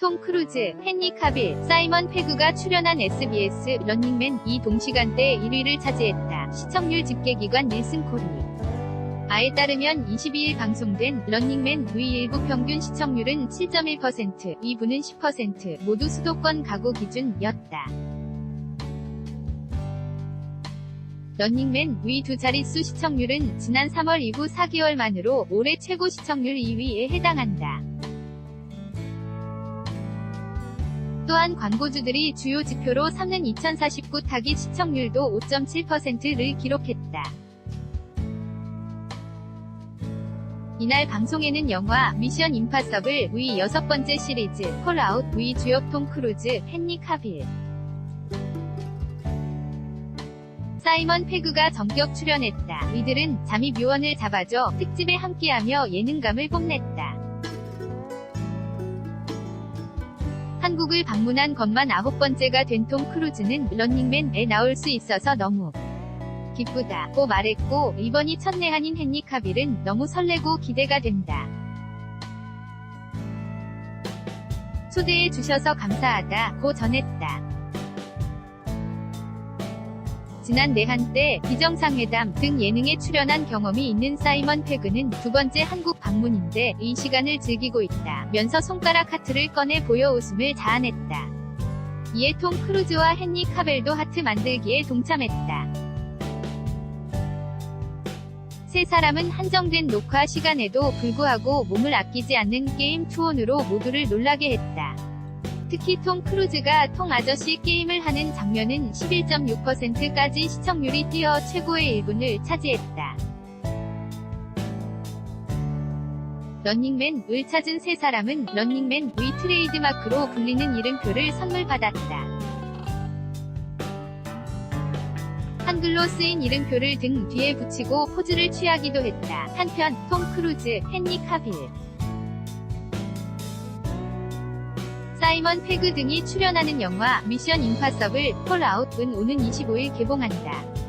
톰 크루즈, 헨리 카빌, 사이먼 페그가 출연한 SBS 런닝맨 이 동시간대 1위를 차지했다. 시청률 집계기관 닐슨 코리. 아에 따르면 22일 방송된 런닝맨 V 일부 평균 시청률은 7.1%, 2부는 10%, 모두 수도권 가구 기준이었다. 런닝맨 V 두 자릿수 시청률은 지난 3월 이후 4개월 만으로 올해 최고 시청률 2위에 해당한다. 또한 광고주들이 주요 지표로 삼는 2049 타깃 시청률도 5.7%를 기록했다. 이날 방송에는 영화 미션 임파서블 위 여섯 번째 시리즈 폴아웃 위 주역 톰 크루즈, 헨리 카빌, 사이먼 페그가 전격 출연했다. 이들은 잠입 요원을 잡아줘 특집에 함께하며 예능감을 뽐냈다. 한국을 방문한 것만 아홉 번째가 된 톰 크루즈는 런닝맨에 나올 수 있어서 너무 기쁘다고 말했고 이번이 첫 내한인 헨리 카빌은 너무 설레고 기대가 된다. 초대해 주셔서 감사하다고 전했다. 지난 내한 때 비정상회담 등 예능에 출연한 경험이 있는 사이먼 페그는 두 번째 한국 방문인데 이 시간을 즐기고 있다. 면서 손가락 하트를 꺼내 보여 웃음을 자아냈다. 이에 톰 크루즈와 헨리 카벨도 하트 만들기에 동참했다. 세 사람은 한정된 녹화 시간에도 불구하고 몸을 아끼지 않는 게임 투혼으로 모두를 놀라게 했다. 특히 톰 크루즈가 통 아저씨 게임을 하는 장면은 11.6%까지 시청률이 뛰어 최고의 1분을 차지했다. 런닝맨을 찾은 세 사람은 런닝맨 위 트레이드마크로 불리는 이름표를 선물 받았다. 한글로 쓰인 이름표를 등 뒤에 붙이고 포즈를 취하기도 했다. 한편 톰 크루즈, 헨리 카빌, 사이먼 페그 등이 출연하는 영화 미션 임파서블 폴아웃은 오는 25일 개봉한다.